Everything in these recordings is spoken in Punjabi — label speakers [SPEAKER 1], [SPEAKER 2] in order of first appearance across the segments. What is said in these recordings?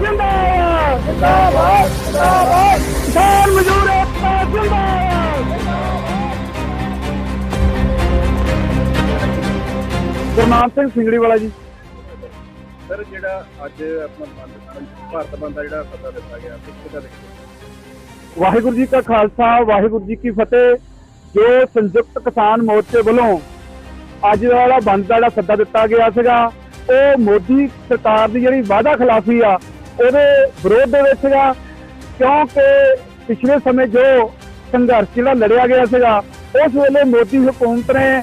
[SPEAKER 1] ਜਿੰਦਾਬਾਦ
[SPEAKER 2] ਜਿੰਦਾਬਾਦ ਜਿੰਦਾਬਾਦ। ਕਿਸਾਨ ਮਜ਼ਦੂਰ ਏਕਤਾ ਜਿੰਦਾਬਾਦ। ਗੁਰਨਾਮ ਸਿੰਘ ਜਿਹੜਾ ਅੱਜ ਆਪਣਾ
[SPEAKER 1] ਵਾਹਿਗੁਰੂ ਜੀ ਕਾ ਖਾਲਸਾ ਵਾਹਿਗੁਰੂ ਜੀ ਕੀ ਫਤਿਹ। ਜੋ ਸੰਯੁਕਤ ਕਿਸਾਨ ਮੋਰਚੇ ਵੱਲੋਂ ਅੱਜ ਵਾਲਾ ਬੰਦ ਦਾ ਜਿਹੜਾ ਸੱਦਾ ਦਿੱਤਾ ਗਿਆ ਸੀਗਾ ਉਹ ਮੋਦੀ ਸਰਕਾਰ ਦੀ ਜਿਹੜੀ ਵਾਅਦਾ ਖਿਲਾਫੀ ਆ ਉਹਦੇ ਵਿਰੋਧ ਦੇ ਵਿੱਚ ਸੀਗਾ, ਕਿਉਂਕਿ ਪਿਛਲੇ ਸਮੇਂ ਜੋ ਸੰਘਰਸ਼ ਜਿਹੜਾ ਲੜਿਆ ਗਿਆ ਸੀਗਾ, ਉਸ ਵੇਲੇ ਮੋਦੀ ਹਕੂਮਤ ਨੇ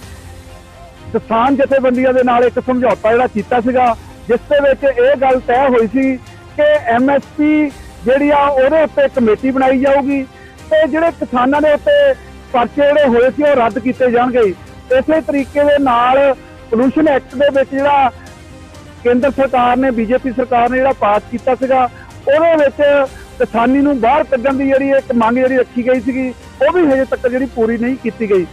[SPEAKER 1] ਕਿਸਾਨ ਜਥੇਬੰਦੀਆਂ ਦੇ ਨਾਲ ਇੱਕ ਸਮਝੌਤਾ ਜਿਹੜਾ ਕੀਤਾ ਸੀਗਾ, ਜਿਸ ਦੇ ਵਿੱਚ ਇਹ ਗੱਲ ਤੈਅ ਹੋਈ ਸੀ ਕਿ ਐਮਐਸਪੀ ਜਿਹੜੀ ਆ ਉਹਦੇ ਉੱਤੇ ਕਮੇਟੀ ਬਣਾਈ ਜਾਊਗੀ ਤੇ ਜਿਹੜੇ ਕਿਸਾਨਾਂ ਦੇ ਉੱਤੇ ਪਰਚੇ ਜਿਹੜੇ ਹੋਏ ਸੀ ਉਹ ਰੱਦ ਕੀਤੇ ਜਾਣਗੇ। ਇਸੇ ਤਰੀਕੇ ਦੇ ਨਾਲ ਪੋਲੂਸ਼ਨ ਐਕਟ ਦੇ ਵਿੱਚ ਜਿਹੜਾ ਕੇਂਦਰ ਸਰਕਾਰ ਨੇ, ਬੀਜੇਪੀ ਸਰਕਾਰ ਨੇ ਜਿਹੜਾ ਪਾਸ ਕੀਤਾ ਸੀਗਾ, ਉਹਦੇ ਵਿੱਚ ਕਿਸਾਨੀ ਨੂੰ ਬਾਹਰ ਕੱਢਣ ਦੀ ਜਿਹੜੀ ਇੱਕ ਮੰਗ ਜਿਹੜੀ ਰੱਖੀ ਗਈ ਸੀਗੀ, ਉਹ ਵੀ ਹਜੇ ਤੱਕ ਜਿਹੜੀ ਪੂਰੀ ਨਹੀਂ ਕੀਤੀ ਗਈ।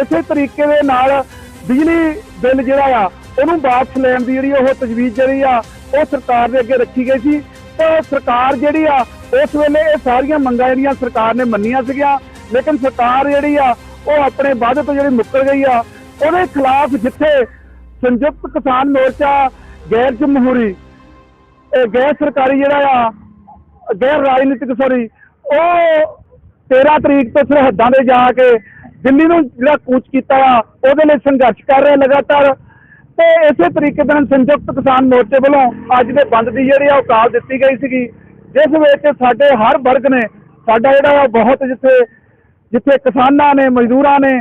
[SPEAKER 1] ਇਸੇ ਤਰੀਕੇ ਦੇ ਨਾਲ ਬਿਜਲੀ ਬਿੱਲ ਜਿਹੜਾ ਆ, ਉਹਨੂੰ ਵਾਪਸ ਲੈਣ ਦੀ ਜਿਹੜੀ ਉਹ ਤਜਵੀਜ਼ ਜਿਹੜੀ ਆ, ਉਹ ਸਰਕਾਰ ਦੇ ਅੱਗੇ ਰੱਖੀ ਗਈ ਸੀ। ਤੇ ਸਰਕਾਰ ਜਿਹੜੀ ਆ, ਉਸ ਵੇਲੇ ਇਹ ਸਾਰੀਆਂ ਮੰਗਾਂ ਜਿਹੜੀਆਂ ਸਰਕਾਰ ਨੇ ਮੰਨੀਆਂ ਸੀਗੀਆਂ, ਲੇਕਿਨ ਸਰਕਾਰ ਜਿਹੜੀ ਆ, ਉਹ ਆਪਣੇ ਵਾਅਦੇ ਤੋਂ ਜਿਹੜੀ ਮੁੱਕਰ ਗਈ ਆ, ਉਹਦੇ ਖਿਲਾਫ ਜਿੱਥੇ ਸੰਯੁਕਤ ਕਿਸਾਨ ਮੋਰਚਾ ਗੈਰ ਜਮਹੂਰੀ, ਇਹ ਗੈਰ ਸਰਕਾਰੀ ਜਿਹੜਾ ਆ, ਗੈਰ ਰਾਜਨੀਤਿਕ ਸੋਰੀ ਉਹ 13 ਤਰੀਕ ਤੋਂ ਸਰਹੱਦਾਂ ਦੇ ਜਾ ਕੇ ਦਿੱਲੀ ਨੂੰ ਜਿਹੜਾ ਕੂਚ ਕੀਤਾ ਆ, ਉਹਦੇ ਲਈ ਸੰਘਰਸ਼ ਕਰ ਰਹੇ ਲਗਾਤਾਰ। ਤੇ ਇਸੇ ਤਰੀਕੇ ਦੇ ਨਾਲ ਸੰਯੁਕਤ ਕਿਸਾਨ ਮੋਰਚੇ ਵੱਲੋਂ ਅੱਜ ਦੇ ਬੰਦ ਦੀ ਜਿਹੜੀ ਆ ਉਹ ਕਾਲ ਦਿੱਤੀ ਗਈ ਸੀਗੀ। ਜਿਸ ਵਿੱਚ ਸਾਡੇ ਹਰ ਵਰਗ ਨੇ, ਸਾਡਾ ਜਿਹੜਾ ਆ, ਬਹੁਤ ਜਿੱਥੇ ਜਿੱਥੇ ਕਿਸਾਨਾਂ ਨੇ, ਮਜ਼ਦੂਰਾਂ ਨੇ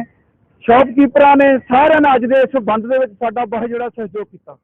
[SPEAKER 1] ਸ਼ਾਪਕੀਪਰਾਂ ਨੇ, ਸਾਰਿਆਂ ਨੇ ਅੱਜ ਦੇ ਇਸ ਬੰਦ ਦੇ ਵਿੱਚ ਸਾਡਾ ਬਹੁਤ ਜਿਹੜਾ ਸਹਿਯੋਗ ਕੀਤਾ।